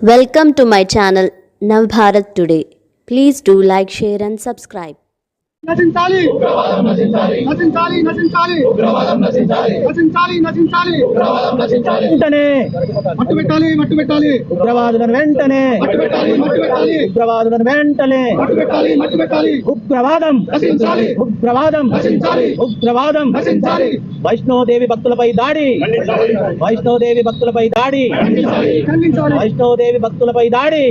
Welcome to my channel Navbharat Today. Please do like, share, and subscribe. నశించాలి నశించాలి నశించాలి నశించాలి నశించాలి వెంటనే మట్టు పెట్టాలి మట్టు పెట్టాలి ఉగ్రవాదులను వెంటనే మట్టు పెట్టాలి మట్టు పెట్టాలి ఉగ్రవాదులను వెంటనే మట్టు పెట్టాలి మట్టు పెట్టాలి ఉగ్రవాదం నశించాలి ఉగ్రవాదం నశించాలి ఉగ్రవాదం నశించాలి వైష్ణోదేవి భక్తులపై దాడి. వైష్ణోదేవి భక్తులపై దాడి. వైష్ణోదేవి భక్తులపై దాడి.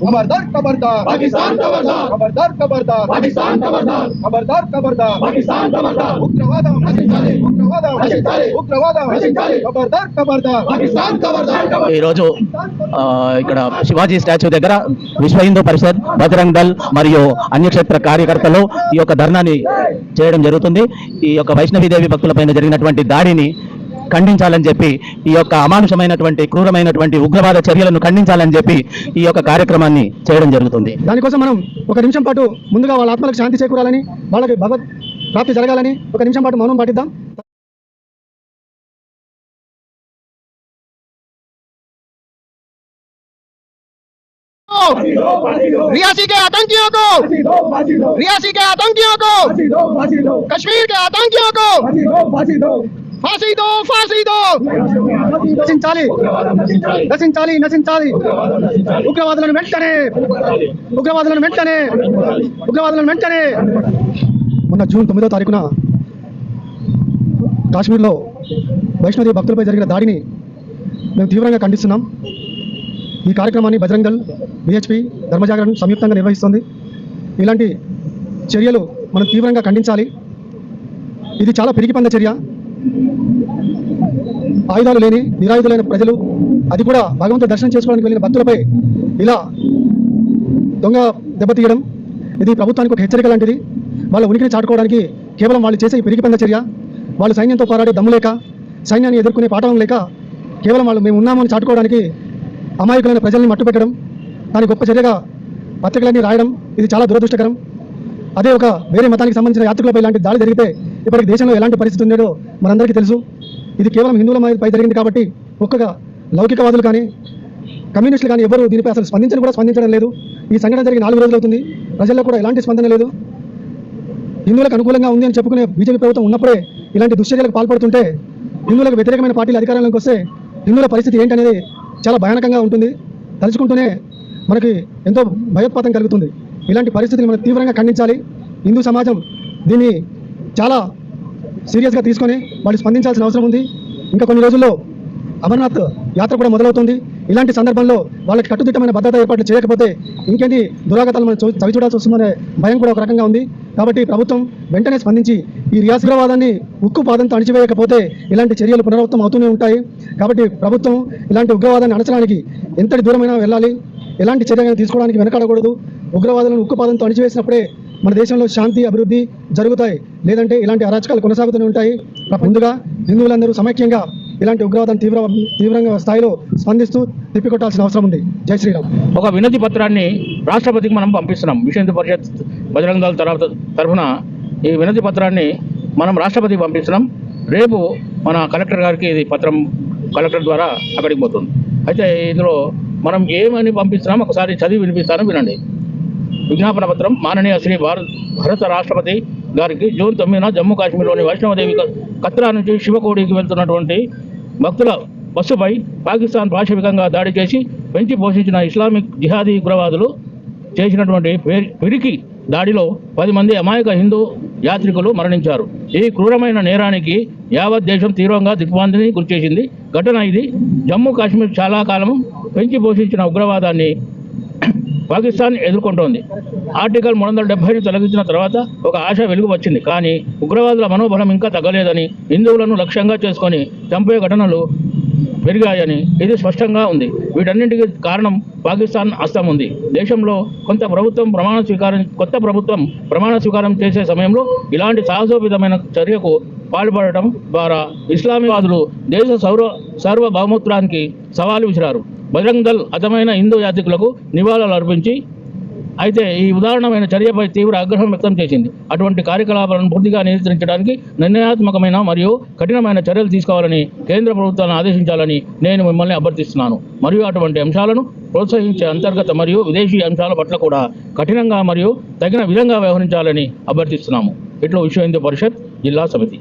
ఖబర్దార్ ఖబర్దార్. ఖబర్దార్. ఖబర్దార్ ఖబర్దార్. ఖబర్దార్ ఉగ్రవాదం. ఉగ్రవాదం. ఉగ్రవాదం. ఖబర్దార్. ఖబర్దార్ ఈరోజు ఇక్కడ శివాజీ స్టాచ్యూ దగ్గర విశ్వ హిందూ పరిషత్ బజరంగ్ దల్ మరియు అన్యక్షేత్ర కార్యకర్తలు ఈ యొక్క ధర్నాని చేయడం జరుగుతుంది. ఈ యొక్క వైష్ణవీదేవి భక్తులపైన జరిగినటువంటి దాడిని ఖండించాలని చెప్పి ఈ యొక్క అమానుషమైనటువంటి క్రూరమైనటువంటి ఉగ్రవాద చర్యలను ఖండించాలని చెప్పి ఈ యొక్క కార్యక్రమాన్ని చేయడం జరుగుతుంది. దానికోసం మనం ఒక నిమిషం పాటు ముందుగా వాళ్ళ ఆత్మలకు శాంతి చేకూరాలని వాళ్ళకి భగవత్ ప్రాప్తి జరగాలని ఒక నిమిషం పాటు మౌనం పాటిద్దాం. रियासी के आतंकियों को रियासी के आतंकियों को कश्मीर के आतंकियों को फांसी दो फांसी दो నశించాలి నశించాలి నశించాలి ఉగ్రవాదులను వెంటనే ఉగ్రవాదులను వెంటనే ఉగ్రవాదులను వెంటనే మొన్న జూన్ తొమ్మిదో తారీఖున కాశ్మీర్లో వైష్ణోదేవి భక్తులపై జరిగిన దాడిని మేము తీవ్రంగా ఖండిస్తున్నాం ఈ కార్యక్రమాన్ని బజరంగ్ దళ్ బిహెచ్పి ధర్మజాగరణ సంయుక్తంగా నిర్వహిస్తుంది. ఇలాంటి చర్యలు మనం తీవ్రంగా ఖండించాలి. ఇది చాలా పిరిగిపంద చర్య. ఆయుధాలు లేని నిరాయుధులైన ప్రజలు అది కూడా భగవంతుడు దర్శనం చేసుకోవడానికి వెళ్ళిన భక్తులపై ఇలా దొంగ దెబ్బతీయడం ఇది ప్రభుత్వానికి ఒక హెచ్చరిక లాంటిది. వాళ్ళ ఉనికిని చాటుకోవడానికి కేవలం వాళ్ళు చేసే ఈ పిరిగిపంద చర్య. వాళ్ళు సైన్యంతో పోరాడే దమ్ము లేక సైన్యాన్ని ఎదుర్కొనే పాఠం లేక కేవలం వాళ్ళు మేము ఉన్నామని చాటుకోవడానికి అమాయకులైన ప్రజల్ని మట్టుపెట్టడం దాని గొప్ప చర్యగా పత్రికలన్నీ రాయడం ఇది చాలా దురదృష్టకరం. అదే ఒక వేరే మతానికి సంబంధించిన యాత్రికులపై ఇలాంటి దాడి జరిగితే ఇప్పటికి దేశంలో ఎలాంటి పరిస్థితి ఉండేదో మనందరికీ తెలుసు. ఇది కేవలం హిందువులపై జరిగింది కాబట్టి ఒక్కగా లౌకికవాదులు కానీ కమ్యూనిస్టులు కానీ ఎవరు దీనిపై అసలు స్పందించడం కూడా స్పందించడం లేదు. ఈ సంఘటన జరిగి నాలుగు రోజులు అవుతుంది. ప్రజల్లో కూడా ఎలాంటి స్పందన లేదు. హిందువులకు అనుకూలంగా ఉంది అని చెప్పుకునే బీజేపీ ప్రభుత్వం ఉన్నప్పుడే ఇలాంటి దుశ్చర్యలకు పాల్పడుతుంటే హిందువులకు వ్యతిరేకమైన పార్టీలు అధికారంలోకి వస్తే హిందువుల పరిస్థితి ఏంటనేది చాలా భయానకంగా ఉంటుంది. తలుచుకుంటూనే మనకి ఎంతో భయోత్పాతం కలుగుతుంది. ఇలాంటి పరిస్థితిని మనం తీవ్రంగా ఖండించాలి. హిందూ సమాజం దీన్ని చాలా సీరియస్గా తీసుకొని వాళ్ళు స్పందించాల్సిన అవసరం ఉంది. ఇంకా కొన్ని రోజుల్లో అమర్నాథ్ యాత్ర కూడా మొదలవుతుంది. ఇలాంటి సందర్భంలో వాళ్ళకి కట్టుదిట్టమైన భద్రత ఏర్పాట్లు చేయకపోతే ఇంకేంటి దురాగతాలు మనం చూ- చవి చూడాల్సి వస్తుందనే భయం కూడా ఒక రకంగా ఉంది. కాబట్టి ప్రభుత్వం వెంటనే స్పందించి ఈ రియాసీవాదాన్ని ఉక్కు పాదంతో అణిచివేయకపోతే ఇలాంటి చర్యలు పునరావృతం అవుతూనే ఉంటాయి. కాబట్టి ప్రభుత్వం ఇలాంటి ఉగ్రవాదాన్ని అణచడానికి ఎంతటి దూరమైనా వెళ్ళాలి. ఎలాంటి చర్యలు తీసుకోవడానికి వెనకాడకూడదు. ఉగ్రవాదులను ఉక్కుపాదంతో అణిచివేసినప్పుడే మన దేశంలో శాంతి అభివృద్ధి జరుగుతాయి. లేదంటే ఇలాంటి అరాచకాలు కొనసాగుతూనే ఉంటాయి. ముందుగా హిందువులందరూ సమైక్యంగా ఇలాంటి ఉగ్రవాదం తీవ్ర తీవ్రంగా స్థాయిలో స్పందిస్తూ తిప్పికొట్టాల్సిన అవసరం ఉంది. జై శ్రీరామ్. ఒక వినతి పత్రాన్ని రాష్ట్రపతికి మనం పంపిస్తున్నాం. మిషన్ పరిషత్ బజరంగ దళ తరఫున ఈ వినతి పత్రాన్ని మనం రాష్ట్రపతికి పంపిస్తున్నాం. రేపు మన కలెక్టర్ గారికి ఇది పత్రం కలెక్టర్ ద్వారా అక్కడికి పోతుంది. అయితే ఇందులో మనం ఏమని పంపిస్తున్నాం ఒకసారి చదివి వినిపిస్తాను వినండి. విజ్ఞాపన పత్రం మాననీయ శ్రీ భారత భారత రాష్ట్రపతి గారికి జూన్ తొమ్మిదిన జమ్మూ కాశ్మీర్లోని వైష్ణవదేవి కత్రా నుంచి శివకోడికి వెళ్తున్నటువంటి భక్తుల బస్సుపై పాకిస్తాన్ పాశవికంగా దాడి చేసి పెంచి పోషించిన ఇస్లామిక్ జిహాదీ ఉగ్రవాదులు చేసినటువంటి పిరికి దాడిలో పది మంది అమాయక హిందూ యాత్రికులు మరణించారు. ఈ క్రూరమైన నేరానికి యావత్ దేశం తీవ్రంగా దిగ్భ్రాంతిని గురిచేసింది. ఘటన ఇది. జమ్మూ కాశ్మీర్ చాలా కాలం పెంచి పోషించిన ఉగ్రవాదాన్ని పాకిస్తాన్ ఎదుర్కొంటోంది. ఆర్టికల్ మూడు వందల డెబ్బైని తొలగించిన తర్వాత ఒక ఆశ వెలుగు వచ్చింది. కానీ ఉగ్రవాదుల మనోబలం ఇంకా తగ్గలేదని హిందువులను లక్ష్యంగా చేసుకొని చంపే ఘటనలు పెరిగాయని ఇది స్పష్టంగా ఉంది. వీటన్నింటికి కారణం పాకిస్తాన్ హస్తం ఉంది. దేశంలో కొంత ప్రభుత్వం ప్రమాణ స్వీకారం కొత్త ప్రభుత్వం ప్రమాణ స్వీకారం చేసే సమయంలో ఇలాంటి సాహసోపితమైన చర్యకు పాల్పడటం ద్వారా ఇస్లామీవాదులు దేశ సౌర సార్వభౌమత్వానికి సవాలు విసిరారు. బజరంగ్ దళ్ అతమైన హిందూ యాత్రికులకు నివాళులు అర్పించి అయితే ఈ ఉదాహరణమైన చర్యపై తీవ్ర ఆగ్రహం వ్యక్తం చేసింది. అటువంటి కార్యకలాపాలను పూర్తిగా నియంత్రించడానికి నిర్ణయాత్మకమైన మరియు కఠినమైన చర్యలు తీసుకోవాలని కేంద్ర ప్రభుత్వాన్ని ఆదేశించాలని నేను మిమ్మల్ని అభ్యర్థిస్తున్నాను. మరియు అటువంటి అంశాలను ప్రోత్సహించే అంతర్గత మరియు విదేశీ అంశాల పట్ల కూడా కఠినంగా మరియు తగిన విధంగా వ్యవహరించాలని అభ్యర్థిస్తున్నాము. ఇట్లా విశ్వ హిందూ పరిషత్ జిల్లా సమితి.